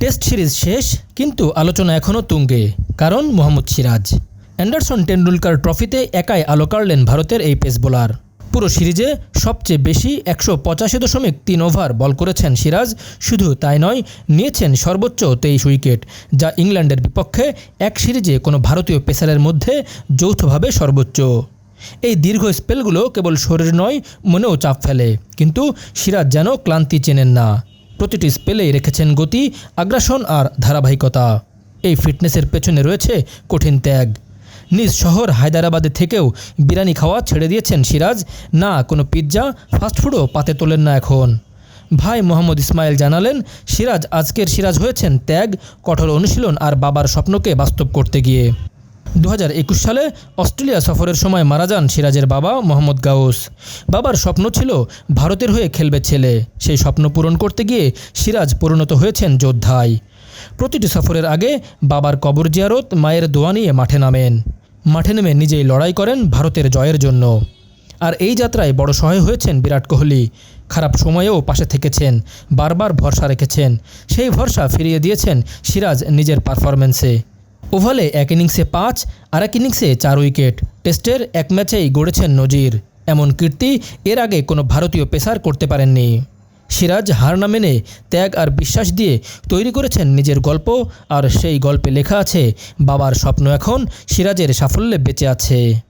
Test series শেষ, কিন্তু আলোচনা এখনও তুঙ্গে, কারণ মোহাম্মদ সিরাজ। অ্যান্ডারসন টেন্ডুলকার ট্রফিতে একাই আলো কাড়লেন ভারতের এই পেস বোলার। পুরো সিরিজে সবচেয়ে বেশি একশো পঁচাশি দশমিক তিন ওভার বল করেছেন সিরাজ, শুধু তাই নয়, নিয়েছেন সর্বোচ্চ তেইশ উইকেট, যা ইংল্যান্ডের বিপক্ষে এক সিরিজে কোনো ভারতীয় পেসারের মধ্যে যৌথভাবে সর্বোচ্চ। এই দীর্ঘ স্পেলগুলো কেবল শরীর নয়, মনেও চাপ ফেলে, কিন্তু সিরাজ যেন ক্লান্তি চেনেন না। প্রতিটি স্পেলেই রেখেছেন গতি, আগ্রাসন আর ধারাবাহিকতা। এই ফিটনেসের পেছনে রয়েছে কঠিন ত্যাগ। নিজ শহর হায়দ্রাবাদে থেকেও বিরিয়ানি খাওয়া ছেড়ে দিয়েছেন সিরাজ, না কোনো পিৎজা ফাস্টফুডও পাতে তোলেন না এখন। ভাই মোহাম্মদ ইসমাইল জানালেন, সিরাজ আজকের সিরাজ হয়েছেন ত্যাগ, কঠোর অনুশীলন আর বাবার স্বপ্নকে বাস্তব করতে গিয়ে। দু হাজার একুশ সালে অস্ট্রেলিয়া সফরের সময় মারা যান সিরাজের বাবা মোহাম্মদ গাউস। বাবার স্বপ্ন ছিল ভারতের হয়ে খেলবে ছেলে। সেই স্বপ্ন পূরণ করতে গিয়ে সিরাজ পরিণত হয়েছেন যোদ্ধায়। প্রতিটি সফরের আগে বাবার কবর জিয়ারত মায়ের দোয়া নিয়ে মাঠে নামেন। মাঠে নেমে নিজেই লড়াই করেন ভারতের জয়ের জন্য। আর এই যাত্রায় বড় সহায় হয়েছেন বিরাট কোহলি। খারাপ সময়েও পাশে থেকেছেন, বারবার ভরসা রেখেছেন। সেই ভরসা ফিরিয়ে দিয়েছেন সিরাজ নিজের পারফরমেন্সে ওভালে এক ইনিংসে পাঁচ আর এক ইনিংসে চার উইকেট। টেস্টের এক ম্যাচেই গড়েছেন নজির। এমন কীর্তি এর আগে কোনো ভারতীয় পেসার করতে পারেননি। সিরাজ হার না মেনে ত্যাগ আর বিশ্বাস দিয়ে তৈরি করেছেন নিজের গল্প আর সেই গল্পে লেখা আছে, বাবার স্বপ্ন এখন সিরাজের সাফল্যে বেঁচে আছে।